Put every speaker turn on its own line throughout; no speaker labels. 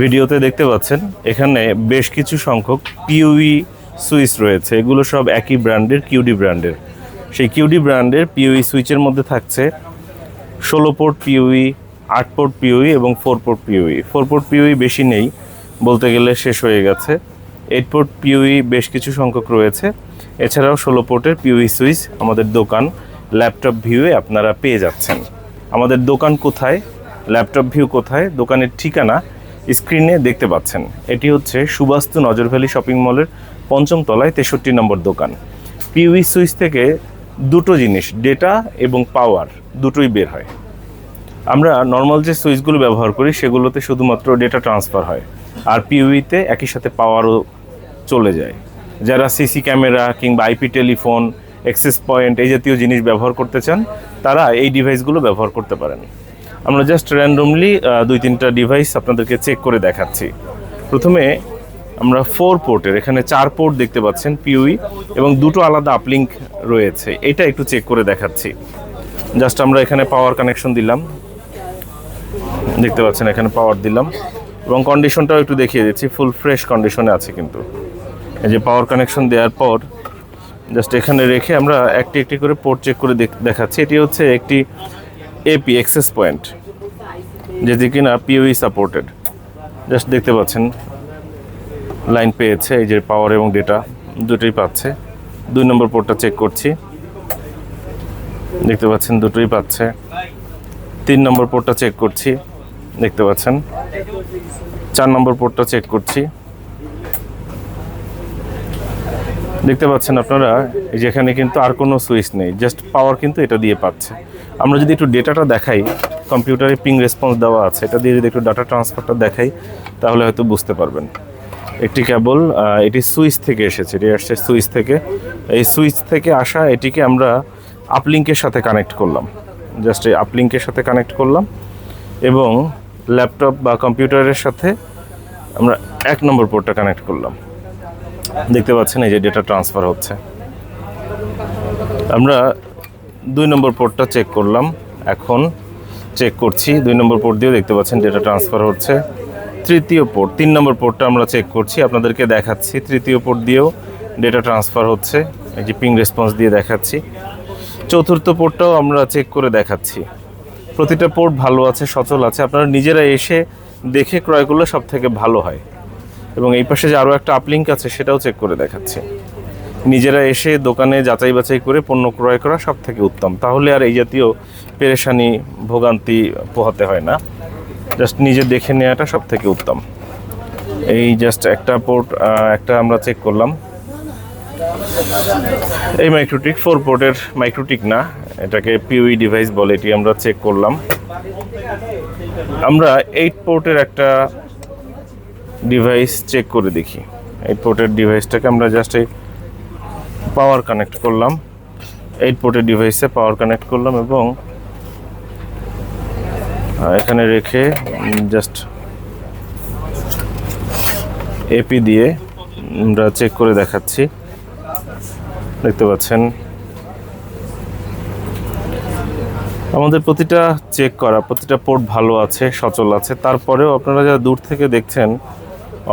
ভিডিওতে দেখতে পাচ্ছেন, এখানে বেশ কিছু সংখ্যক পিউই সুইচ রয়েছে। এগুলো সব একই ব্র্যান্ডের কিউডি ব্র্যান্ডের। সেই কিউডি ব্র্যান্ডের পিউই সুইচের মধ্যে থাকছে ষোলো পোর্ট পিউই আট পোর্ট পিউই এবং four port PoE four port PoE বেশি নেই, বলতে গেলে শেষ হয়ে গেছে। এইট পোর্ট পিউই বেশ কিছু সংখ্যক রয়েছে। এছাড়াও ষোলো পোর্টের পিউই সুইচ আমাদের দোকান ল্যাপটপ ভিউয়ে আপনারা পেয়ে যাচ্ছেন। আমাদের দোকান কোথায়? ল্যাপটপ ভিউ কোথায়? দোকানের ঠিকানা স্ক্রিনে দেখতে পাচ্ছেন। এটি হচ্ছে সুবাস্তু নজরভ্যালি শপিং মলের পঞ্চম তলায় তেষট্টি নম্বর দোকান। পিউই সুইচ থেকে দুটো জিনিস, ডেটা এবং পাওয়ার, দুটোই বের হয়। আমরা নর্মাল যে সুইচগুলো ব্যবহার করি, সেগুলোতে শুধুমাত্র ডেটা ট্রান্সফার হয় আর পিউইতে একই সাথে পাওয়ারও চলে যায়। যারা সিসি ক্যামেরা কিংবা আইপি টেলিফোন, অ্যাক্সেস পয়েন্ট এই জাতীয় জিনিস ব্যবহার করতে চান, তারা এই ডিভাইসগুলো ব্যবহার করতে পারেন। আমরা জাস্ট র্যান্ডমলি দুই তিনটা ডিভাইস আপনাদেরকে চেক করে দেখাচ্ছি। প্রথমে আমরা ফোর পোর্টের এখানে চার পোর্ট দেখতে পাচ্ছেন পিউই এবং দুটো আলাদা আপলিঙ্ক রয়েছে। এটা একটু চেক করে দেখাচ্ছি। জাস্ট আমরা এখানে পাওয়ার কানেকশন দিলাম। দেখতে পাচ্ছেন, এখানে পাওয়ার দিলাম। এবং কন্ডিশনটাও একটু দেখিয়ে দিচ্ছি ফুল ফ্রেশ কন্ডিশনে আছে কিন্তু। এই যে পাওয়ার কানেকশন দেওয়ার পর জাস্ট এখানে রেখে আমরা একটি একটি করে পোর্ট চেক করে দেখ- দেখাচ্ছি। এটি হচ্ছে একটি এপি এক্সেস পয়েন্ট যেটি কিনা পিওই সাপোর্টেড জাস্ট দেখতে পাচ্ছেন লাইন পেয়েছে, এই যে পাওয়ার এবং ডেটা দুটোই পাচ্ছে। দুই নম্বর পোর্টটা চেক করছি। দেখতে পাচ্ছেন, দুটোই পাচ্ছে। তিন নম্বর পোর্টটা চেক করছি। দেখতে পাচ্ছেন, চার নম্বর পোর্টটা চেক করছি। দেখতে পাচ্ছেন আপনারা, এই যে কিন্তু আর কোনো সুইচ নেই জাস্ট পাওয়ার কিন্তু এটা দিয়ে পাচ্ছে। আমরা যদি একটু ডেটাটা দেখাই কম্পিউটারে পিং রেসপন্স দেওয়া আছে, এটা দিয়ে যদি একটু ডাটা ট্রান্সফারটা দেখাই, তাহলে হয়তো বুঝতে পারবেন। একটি কেবল এটি সুইচ থেকে এসেছে, এটি আসছে সুইচ থেকে। এই সুইচ থেকে আসা এটিকে আমরা আপলিঙ্কের সাথে কানেক্ট করলাম। জাস্ট এই আপলিঙ্কের সাথে কানেক্ট করলাম এবং ল্যাপটপ বা কম্পিউটারের সাথে আমরা এক নম্বর পোর্টটা কানেক্ট করলাম। দেখতে পাচ্ছেন এই যে ডেটা ট্রান্সফার হচ্ছে। আমরা দুই নম্বর পোর্টটা চেক করলাম। এখন চেক করছি। দুই নম্বর পোর্ট দিয়েও দেখতে পাচ্ছেন ডেটা ট্রান্সফার হচ্ছে। তৃতীয় পোর্ট তিন নম্বর পোর্টটা আমরা চেক করছি, আপনাদেরকে দেখাচ্ছি। তৃতীয় পোর্ট দিয়েও ডেটা ট্রান্সফার হচ্ছে। এই যে পিং রেসপন্স দিয়ে দেখাচ্ছি। চতুর্থ পোর্টটাও আমরা চেক করে দেখাচ্ছি। প্রতিটা পোর্ট ভালো আছে, সচল আছে। আপনারা নিজেরা এসে দেখে ক্রয় করলে সব থেকে ভালো হয়। এবং এই পাশে যে আরও একটা আপলিঙ্ক আছে, সেটাও চেক করে দেখাচ্ছি। নিজেরা এসে দোকানে যাচাই বাছাই করে পণ্য ক্রয় করা সব থেকে উত্তম। তাহলে আর এই জাতীয় পেরেশানি ভোগান্তি পোহাতে হয় না। জাস্ট নিজে দেখে নেওয়াটা সব থেকে উত্তম। এই জাস্ট একটা পোর্ট একটা আমরা চেক করলাম। এই মাইক্রোটিক, ফোর পোর্টের মাইক্রোটিক না, এটাকে পিউই ডিভাইস বলে, এটি আমরা চেক করলাম। আমরা এইট পোর্টের একটা ডিভাইস চেক করে দেখি। এইট পোর্টের ডিভাইসটাকে আমরা জাস্ট এই পাওয়ার কানেক্ট করলাম, এইট পোর্টের ডিভাইসে পাওয়ার কানেক্ট করলাম এবং এখানে রেখে জাস্ট এপি দিয়ে আমরা চেক করে দেখাচ্ছি। দেখতে পাচ্ছেন? আমাদের প্রতিটা চেক করা, প্রতিটা পোর্ট ভালো আছে, সচল আছে। তারপরেও আপনারা যারা দূর থেকে দেখছেন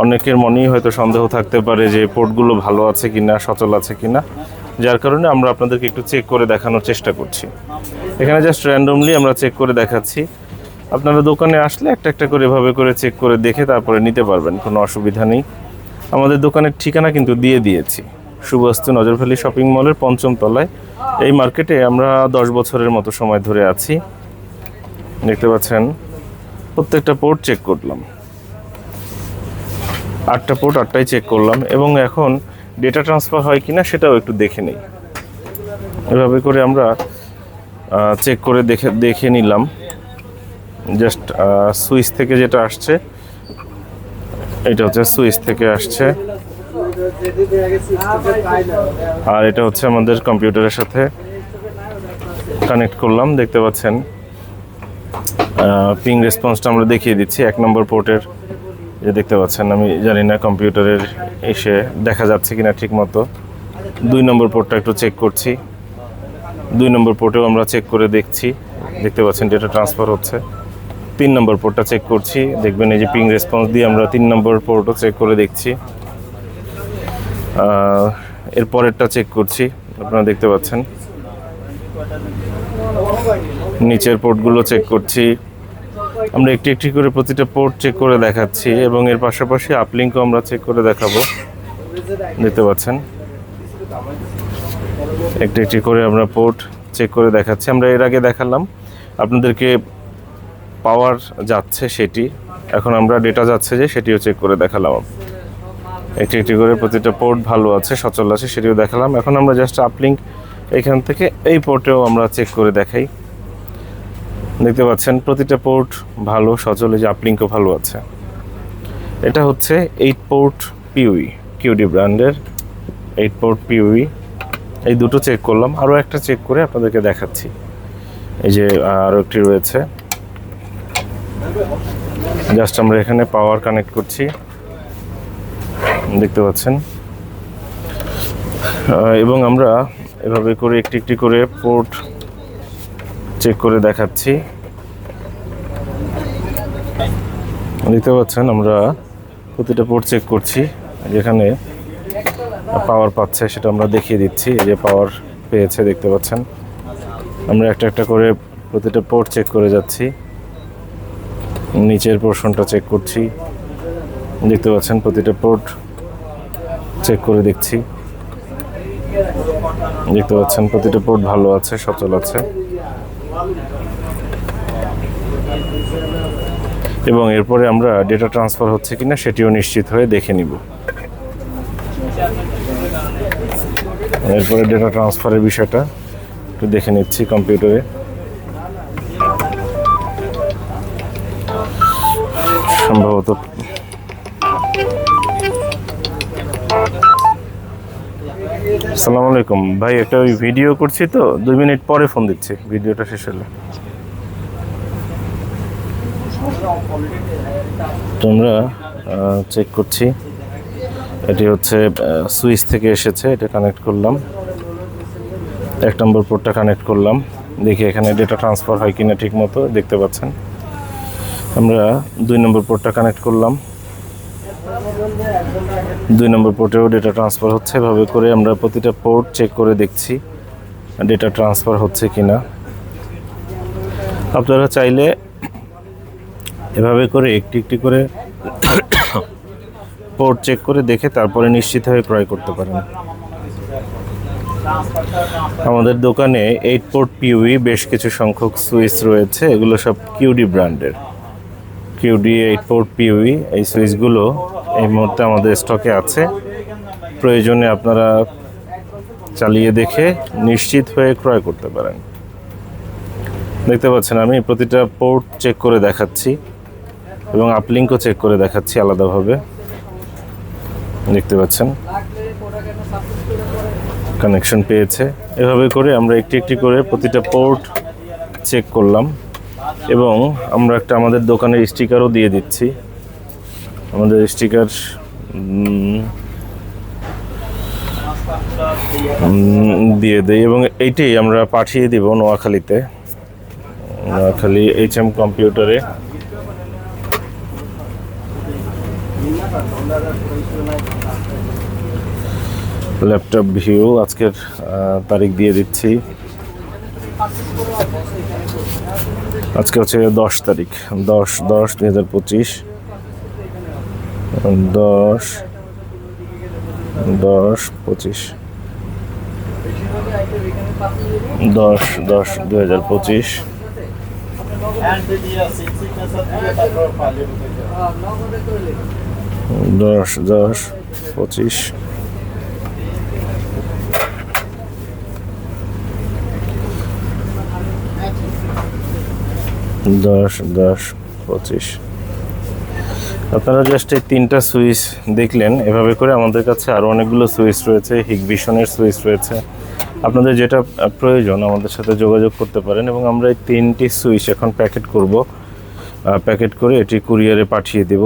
অনেকের মনেই হয়তো সন্দেহ থাকতে পারে যে পোর্টগুলো ভালো আছে কিনা, সচল আছে কিনা। যার কারণে আমরা আপনাদেরকে একটু চেক করে দেখানোর চেষ্টা করছি। এখানে জাস্ট র্যান্ডমলি আমরা চেক করে দেখাচ্ছি। আপনারা দোকানে আসলে একটা একটা করে এভাবে করে চেক করে দেখে তারপরে নিতে পারবেন, কোনো অসুবিধা নেই। আমাদের দোকানের ঠিকানা কিন্তু দিয়ে দিয়েছি। সুবাস্তু নজরভ্যালি শপিং মলের পঞ্চম তলায়। এই মার্কেটে আমরা দশ বছরের মতো সময় ধরে আছি। দেখতে পাচ্ছেন, প্রত্যেকটা পোর্ট চেক করলাম। আটটা পোর্ট আটটাই চেক করলাম এবং এখন ডেটা ট্রান্সফার হয় কিনা সেটাও একটু দেখে নিই। এভাবে করে আমরা চেক করে দেখে দেখে নিলাম। জাস্ট সুইচ থেকে যেটা আসছে, এটা হচ্ছে সুইচ থেকে আসছে। আর এটা হচ্ছে আমাদের কম্পিউটারের সাথে কানেক্ট করলাম, দেখতে পাচ্ছেন। পিং রেসপন্সটা আমরা দেখিয়ে দিচ্ছি, এক নম্বর পোর্টের যে দেখতে পাচ্ছেন, আমি জানি না কম্পিউটারের এসে দেখা যাচ্ছে কিনা ঠিক মতো দুই নম্বর পোর্টটা একটু চেক করছি। দুই নম্বর পোর্টেও আমরা চেক করে দেখছি। দেখতে পাচ্ছেন ডেটা ট্রান্সফার হচ্ছে। তিন নম্বর পোর্টটা চেক করছি। দেখবেন এই যে পিং রেসপন্স দিয়ে আমরা তিন নম্বর পোর্টও চেক করে দেখছি। এর পরেরটা চেক করছি। আপনারা দেখতে পাচ্ছেন। নিচের পোর্টগুলো চেক করছি। আমরা একটি একটি করে প্রতিটা পোর্ট চেক করে দেখাচ্ছি এবং এর পাশাপাশি আপলিঙ্কও আমরা চেক করে দেখাবো। দেখতে পাচ্ছেন? একটি একটি করে আমরা পোর্ট চেক করে দেখাচ্ছি। আমরা এর আগে দেখালাম আপনাদেরকে পাওয়ার যাচ্ছে সেটি। এখন আমরা ডেটা যাচ্ছে যে সেটিও চেক করে দেখালাম। একটি একটি করে প্রতিটা পোর্ট ভালো আছে, সচল আছে, সেটিও দেখালাম। এখন আমরা জাস্ট আপলিঙ্ক এখান থেকে এই পোর্টেও আমরা চেক করে দেখাই। দেখতে পাচ্ছেন, প্রতিটা পোর্ট ভালো, সচল যে আপলিঙ্কও ভালো আছে। এটা হচ্ছে এইট পোর্ট পিউই কিউডি ব্র্যান্ডের এইট পোর্ট পিউই এই দুটো চেক করলাম আরও একটা চেক করে আপনাদেরকে দেখাচ্ছি। এই যে আরও একটি রয়েছে। জাস্ট আমরা এখানে পাওয়ার কানেক্ট করছি। দেখতে পাচ্ছেন। এবং আমরা এভাবে করে একটি একটি করে পোর্ট চেক করে দেখাচ্ছি। দেখতে পাচ্ছেন, আমরা প্রতিটা পোর্ট চেক করছি। যেখানে পাওয়ার পাচ্ছে সেটা আমরা দেখিয়ে দিচ্ছি, এই যে পাওয়ার পেয়েছে, দেখতে পাচ্ছেন। আমরা একটা একটা করে প্রতিটা পোর্ট চেক করে যাচ্ছি। নিচের পোর্শনটা চেক করছি। দেখতে পাচ্ছেন, প্রতিটা পোর্ট চেক করে দেখছি। দেখতে পাচ্ছেন, প্রতিটা পোর্ট ভালো আছে, সচল আছে। এবং এরপরে আমরা ডেটা ট্রান্সফার হচ্ছে কিনা সেটিও নিশ্চিত হয়ে দেখে নিব। এরপরে ডেটা ট্রান্সফারের বিষয়টা একটু দেখে নিচ্ছি কম্পিউটারে সম্ভবত সালাম আলাইকুম। ভাই, একটা ওই ভিডিও করছি তো, দুই মিনিট পরে ফোন দিচ্ছি, ভিডিওটা শেষ হলে। তোমরা চেক করছি। এটি হচ্ছে সুইচ থেকে এসেছে, এটা কানেক্ট করলাম। এক নম্বর পোর্টটা কানেক্ট করলাম। দেখি এখানে ডেটা ট্রান্সফার হয় কিনা ঠিক মতো দেখতে পাচ্ছেন। আমরা দুই নম্বর পোর্টটা কানেক্ট করলাম। দুই নম্বর পোর্টেও ডেটা ট্রান্সফার হচ্ছে, এভাবে করে আমরা প্রতিটা পোর্ট চেক করে দেখছি ডেটা ট্রান্সফার হচ্ছে কি না আপনারা চাইলে এভাবে করে একটি একটি করে পোর্ট চেক করে দেখে তারপরে নিশ্চিত হয়ে ক্রয় করতে পারেন। আমাদের দোকানে এইট পোর্ট পিউই বেশ কিছু সংখ্যক সুইচ রয়েছে, এগুলো সব কিউডি ব্র্যান্ডের কিউডি এইট পোর্ট পিউই এই সুইচগুলো এই মুহূর্তে আমাদের স্টকে আছে। প্রয়োজনে আপনারা চালিয়ে দেখে নিশ্চিত হয়ে ক্রয় করতে পারেন। দেখতে পাচ্ছেন আমি প্রতিটা পোর্ট চেক করে দেখাচ্ছি এবং আপলিঙ্কও চেক করে দেখাচ্ছি আলাদাভাবে। দেখতে পাচ্ছেন। কানেকশন পেয়েছে। এভাবে করে আমরা একটি একটি করে প্রতিটা পোর্ট চেক করলাম। এবং আমরা একটা আমাদের দোকানের স্টিকারও দিয়ে দিচ্ছি। আমাদের স্টিকার দিয়ে দেই এবং এইটাই আমরা পাঠিয়ে দিব নোয়াখালীতে। নোয়াখালী এইচ এম কম্পিউটারে। ল্যাপটপ ভিউ, আজকের তারিখ দিয়ে দিচ্ছি। আজকে হচ্ছে দশ তারিখ, দশ দশ দুই হাজার পঁচিশ, দশ দশ পঁচিশ, দশ দশ দুই হাজার পঁচিশ, দশ দশ পঁচিশ দশ দশ, পঁচিশ। আপনারা জাস্ট এই তিনটা সুইচ দেখলেন, এভাবে করে আমাদের কাছে আরও অনেকগুলো সুইচ রয়েছে হিগভিশনের সুইচ রয়েছে। আপনাদের যেটা প্রয়োজন, আমাদের সাথে যোগাযোগ করতে পারেন এবং আমরা এই তিনটি সুইচ এখন প্যাকেট করব। প্যাকেট করে এটি কুরিয়ারে পাঠিয়ে দেব।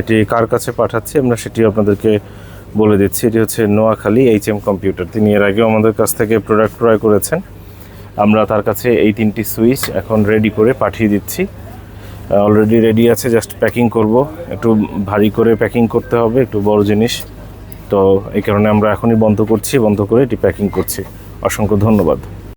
এটি কার কাছে পাঠাচ্ছি, আমরা সেটি আপনাদেরকে বলে দিচ্ছি। এটি হচ্ছে নোয়াখালী এইচ এম কম্পিউটার। তিনি এর আগেও আমাদের কাছ থেকে প্রোডাক্ট ক্রয় করেছেন। আমরা তার কাছে এই তিনটি সুইচ এখন রেডি করে পাঠিয়ে দিচ্ছি। অলরেডি রেডি আছে জাস্ট প্যাকিং করব। একটু ভারী করে প্যাকিং করতে হবে, একটু বড় জিনিস। তো এই কারণে আমরা এখনই বন্ধ করছি, বন্ধ করে এটি প্যাকিং করছি। অসংখ্য ধন্যবাদ।